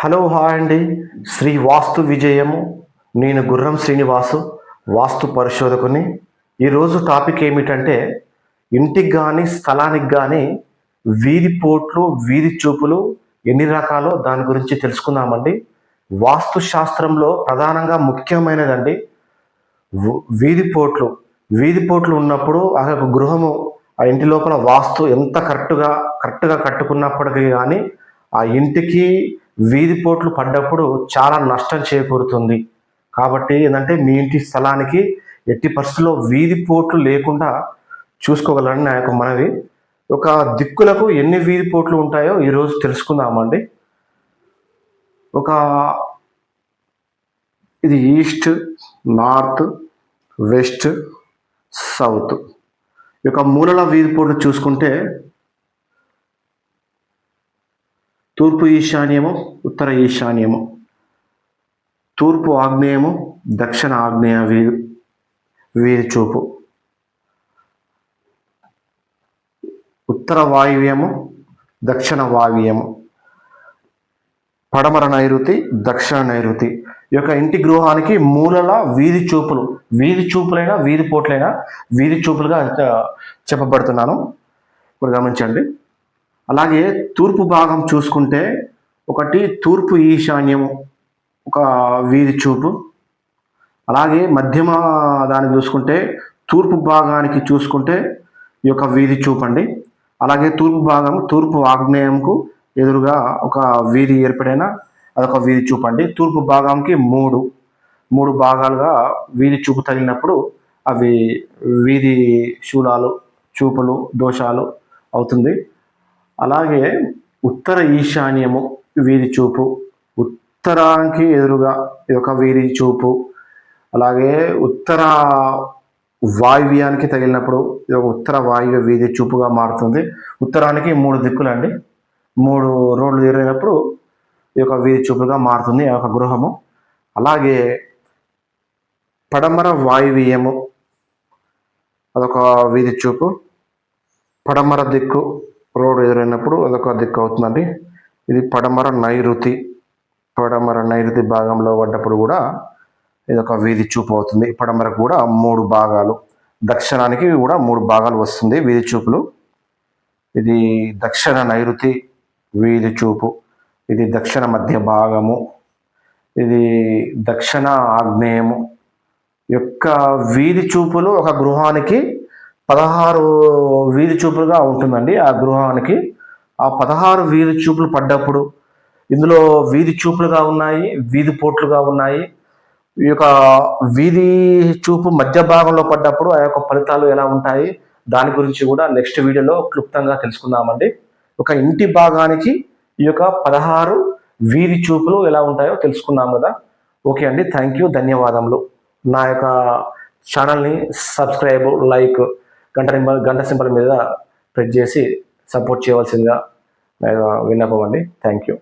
Hello hi అండి. శ్రీ వాస్తు విజయము. నేను గుర్రం శ్రీనివాసు వాస్తు పరిశోధకుని. ఈరోజు టాపిక్ ఏమిటంటే ఇంటికి కానీ స్థలానికి కానీ వీధి పోట్లు వీధి చూపులు ఎన్ని రకాలో దాని గురించి తెలుసుకుందామండి. వాస్తు శాస్త్రంలో ప్రధానంగా ముఖ్యమైనదండి వీధి పోట్లు. వీధి పోట్లు ఉన్నప్పుడు ఆ యొక్క గృహము ఆ ఇంటి లోపల వాస్తు ఎంత కరెక్ట్గా కరెక్ట్గా కట్టుకున్నప్పటికీ కానీ ఆ ఇంటికి వీధిపోట్లు పడ్డప్పుడు చాలా నష్టం చేకూరుతుంది. కాబట్టి ఏంటంటే మీ ఇంటి స్థలానికి ఎట్టి పరిస్థితుల్లో వీధి పోట్లు లేకుండా చూసుకోగలరని నా యొక్క మనవి. ఒక దిక్కులకు ఎన్ని వీధి పోట్లు ఉంటాయో ఈరోజు తెలుసుకుందామండి. ఒక ఇది ఈస్ట్ నార్త్ వెస్ట్ సౌత్. ఈ యొక్క మూలల వీధి పోట్లు చూసుకుంటే తూర్పు ఈశాన్యము ఉత్తర ఈశాన్యము. తూర్పు ఆగ్నేయము దక్షిణ ఆగ్నేయ వీధి వీధి చూపు ఉత్తర వాయువ్యము దక్షిణ వాయువ్యము. పడమర నైరుతి దక్షిణ నైరుతి. ఈ యొక్క ఇంటి గృహానికి మూలల వీధి చూపులు వీధి చూపులైనా వీధి పోట్లైనా వీధి చూపులుగా చెప్పబడుతున్నాను. ఇప్పుడు గమనించండి. అలాగే తూర్పు భాగం చూసుకుంటే ఒకటి తూర్పు ఈశాన్యము ఒక వీధి చూపు. అలాగే మధ్యమ దాన్ని చూసుకుంటే తూర్పు భాగానికి చూసుకుంటే ఈ యొక్క వీధి చూపు అండి అలాగే తూర్పు భాగం తూర్పు ఆగ్నేయంకు ఎదురుగా ఒక వీధి ఏర్పడైన అదొక వీధి చూపు అండి తూర్పు భాగానికి మూడు మూడు భాగాలుగా వీధి చూపు తగిలినప్పుడు అవి వీధి శూలాలు చూపులు దోషాలు అవుతుంది. అలాగే ఉత్తర ఈశాన్యము వీధి చూపు ఉత్తరానికి ఎదురుగా ఈ యొక్క వీధి చూపు అలాగే ఉత్తర వాయువ్యానికి తగిలినప్పుడు ఇది ఒక ఉత్తర వాయువ్య వీధి చూపుగా మారుతుంది. ఉత్తరానికి మూడు దిక్కులండి. మూడు రోడ్లు తిరిగినప్పుడు ఈ యొక్క వీధి చూపుగా మారుతుంది ఆ యొక్క గృహము. అలాగే పడమర వాయువ్యము అదొక వీధి చూపు. పడమర దిక్కు రోడ్డు ఎదురైనప్పుడు అదొక దిక్కు అవుతుందండి. ఇది పడమర నైరుతి పడమర నైరుతి భాగంలో పడ్డప్పుడు కూడా ఇది ఒక వీధి చూపు అవుతుంది. పడమరకు కూడా మూడు భాగాలు. దక్షిణానికి కూడా మూడు భాగాలు వస్తుంది వీధి చూపులు. ఇది దక్షిణ నైరుతి వీధి చూపు. ఇది దక్షిణ మధ్య భాగము. ఇది దక్షిణ ఆగ్నేయము. యొక్క వీధి చూపులు ఒక గృహానికి పదహారు వీధి చూపులుగా ఉంటుందండి ఆ గృహానికి. ఆ పదహారు వీధి చూపులు పడ్డప్పుడు ఇందులో వీధి చూపులుగా ఉన్నాయి వీధి పోట్లుగా ఉన్నాయి. ఈ యొక్క వీధి చూపు మధ్య భాగంలో పడ్డప్పుడు ఆ యొక్క ఫలితాలు ఎలా ఉంటాయి? దాని గురించి కూడా నెక్స్ట్ వీడియోలో క్లుప్తంగా తెలుసుకుందామండి. ఒక ఇంటి భాగానికి ఈ యొక్క పదహారు వీధి చూపులు ఎలా ఉంటాయో తెలుసుకున్నాం కదా. ఓకే అండి థ్యాంక్ యూ ధన్యవాదములు. నా యొక్క ఛానల్ని సబ్స్క్రైబ్ లైక్ గంట గంట సింబల్ మీద ప్రెస్ చేసి సపోర్ట్ చేయవలసిందిగా విన్నపం అండి. Thank you